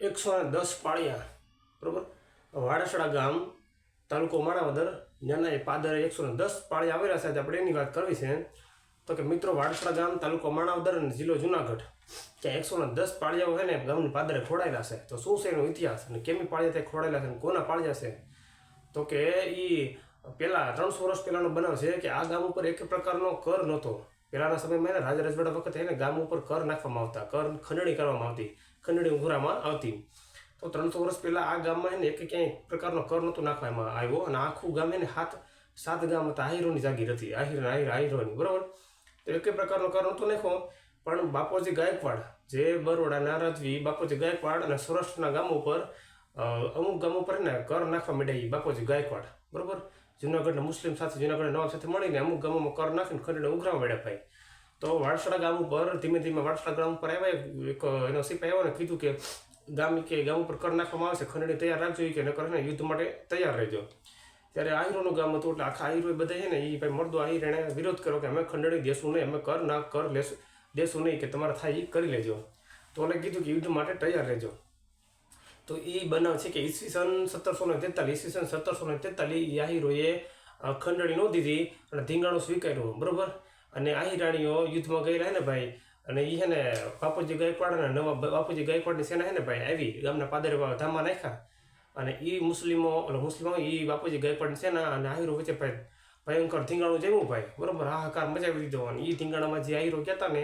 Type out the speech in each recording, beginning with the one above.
એકસો ને દસ પાળિયા. બરોબર? વાડાસડા ગામ, તાલુકો માણાવદર જ્યાંના એ પાદરે એકસો દસ પાળિયા આવેલા છે. આપણે એની વાત કરવી છે તો કે મિત્રો, વાડસડા ગામ, તાલુકો માણાવદર અને જિલ્લો જુનાગઢ. ત્યાં એકસો દસ પાળિયાઓ છે ને ગામની પાદરે ખોડાયેલા છે. તો શું છે એનો ઇતિહાસ અને કેમી પાળિયા ત્યાં ખોડાયેલા છે અને કોના પાળિયા છે? તો કે એ પહેલાં ત્રણસો વર્ષ પહેલાંનો બનાવ છે કે આ ગામ ઉપર એક પ્રકારનો કર નહોતો. પહેલાંના સમયમાં એને રાજા રજવાડા વખતે એને ગામ ઉપર કર નાખવામાં આવતા, કર ખંડણી કરવામાં આવતી, ખંડણી ઉઘરામાં આવતી. તો ત્રણસો વર્ષ પહેલાં આ ગામમાં એને એક ક્યાંય પ્રકારનો કર નહોતો નાખવામાં આવ્યો અને આખું ગામ એને હાથ, સાત ગામ હતા, આહિરોની જાગીર હતી, આહિર આહિર, આહિરોની, બરાબર? તો એક પ્રકારનો કર નહોતો નાખ્યો, પણ બાપોજી ગાયકવાડ, જે બરોડાના રાજવી બાપોજી ગાયકવાડ અને સૌરાષ્ટ્રના ગામો ઉપર અમુક ગામો પર ને કર નાખવા માંડ્યા બાપોજી ગાયકવાડ, બરોબર? જુનાગઢના મુસ્લિમ સાથે જુનાગઢના નવાબ સાથે મળીને અમુક ગામોમાં કર નાખીને ખંડીને ઉઘરાવા માંડ્યા ભાઈ. તો વાડસડા ગામ ઉપર, ધીમે ધીમે વાડસડા ગામ ઉપર આવ્યા એક એનો સિપાઈ આવ્યો ને કીધું કે ગામ કે ગામ ઉપર કર નાખવામાં આવશે ખંડણી તૈયાર રાખજો કે નકર ને યુદ્ધ માટે તૈયાર રહેજો. ત્યારે આહિરોનું ગામ હતું એટલે આખા આહિરો બધા છે ને એ ભાઈ મળદો આહિર એણે વિરોધ કર્યો કે અમે ખંડણી દેશું નહીં, અમે કર ના, કર લેશું, દેશું નહીં કે તમારે થાય એ કરી લેજો. તો એને કીધું કે યુદ્ધ માટે તૈયાર રહેજો. તો એ બનાવ છે કે ઈસવીસન સત્તરસો ને તેતાલીસ, ઈસવીસન સત્તરસો ને તેતાલીસ યાહિરોએ ખંડણી નોંધી હતી અને ધીંગાણું સ્વીકાર્યું, બરોબર? અને આહિરાણીઓ યુદ્ધમાં ગયેલા ને ભાઈ? અને એ છે ને બાપુજી અને નવા બાપુજી ગાયકવાડની સેના છે ને ભાઈ? આવી, ગામના પાદરે ધામમાં નાખ્યા. અને એ મુસ્લિમો એટલે મુસ્લિમો એ બાપુજી ગાયકવાડની સેના અને આહિરો વચ્ચે ભાઈ ભયંકર ધીંગાણું જમ્યું ભાઈ બરાબર? હાહાકાર મચાવી દીધો અને એ ધીંગાણામાં જે આયરો કહેતા ને,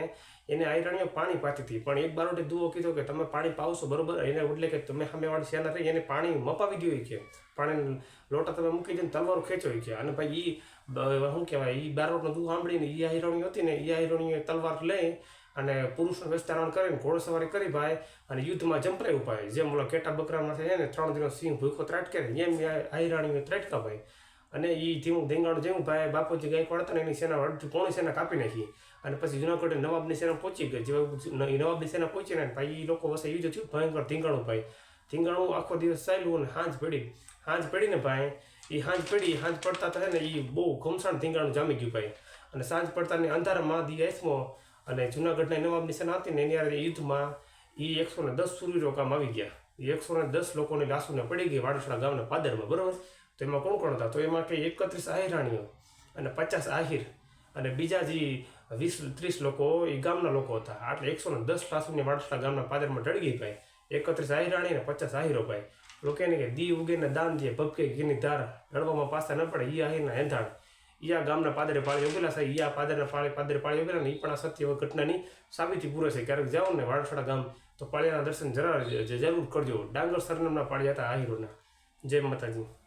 એને આહિરાણીઓ પાણી પાતી હતી પણ એક બારોટે દુઓ કીધો કે, તમે પાણી પાવશો, બરોબર? એને એટલે કે તમે સામેવાળી સેના રહી એને પાણી મપાવી દો કે. પાણી લોટા તમે મૂકી દઈને તલવારો ખેંચો હોય કે. અને ભાઈ એ શું કહેવાય? એ બારોટનો દુઃખ સાંભળીને એ આહિરાણી હતી ને એ આહિરાણીએ તલવાર લઈ અને પુરુષનું વિસ્તારણ કરીને ઘોડસવારી કરી ભાઈ અને યુદ્ધમાં જંપરાયું ભાઈ જેમ ઓલા કેટા બકરામાં છે ને, ત્રણ દિવસ સિંહ ભૂખો ત્રાટકે એમ આહિરાણીઓ ત્રાટકા ભાઈ. અને એ ધીમું ધીંગાણું જેવું ભાઈ બાપુજી ગાયકવાડ હતા ને એની સેના અડધી પોણી સેના કાપી નાખી. અને પછી જુનાગઢ નવાબની સેના પહોંચી ગઈ. જેવા નવાબની સેના પહોંચી ને ભાઈ એ લોકો વસે યુદ્ધ થયું. ભયંકર ધીંગાણું ભાઈ. ધીંગાણું આખો દિવસ ચાલ્યું અને હાંજ પડી. હાંજ પડીને ભાઈ એ હાંજ પડી હાંજ પડતા થાય ને એ બહુ ઘમસાણ ધીંગાણું જામી ગયું ભાઈ. અને સાંજ પડતાની અંધારામાં દી એસમો અને જુનાગઢના નવાબની સેના હતી ને એની હારે યુદ્ધમાં એ એકસો ને દસ સુરવીરો કામ આવી ગયા. એકસો ને દસ લોકોની લાશોને પડી ગઈ વાડસડા ગામના પાદરમાં, બરોબર? તો એમાં કોણ કોણ હતા? તો એમાં કે એકત્રીસ આહિરાણીઓ અને પચાસ આહિર. અને બીજા જે વીસ, ત્રીસ લોકો એ ગામના લોકો હતા. આટલે એકસો ને દસ પાસુની વાડસડા ગામના પાદરમાં ડળગી પાય એકત્રીસ આહિરાણી અને પચાસ આહિરો ભાઈ. લોકોને કે દી ઉગીને દાન દે ભપકે ઘીની ધાર. રડવામાં પાસા ન પડે, ઈ આહિરના એંધાણ આ ગામના પાદરે પાળી ઉગેલા છે આ પાદરના પાળે, પાદરે પાળી ઉગેલા ને એ પણ આ સત્ય ઘટનાની સાબિતી પૂરે છે. ક્યારેક જાઓ ને વાડસડા ગામ, તો પાળિયાના દર્શન જરા જરૂર કરજો. ડાંગર સરનામના પાળિયા હતા આહિરોના. જય માતાજી.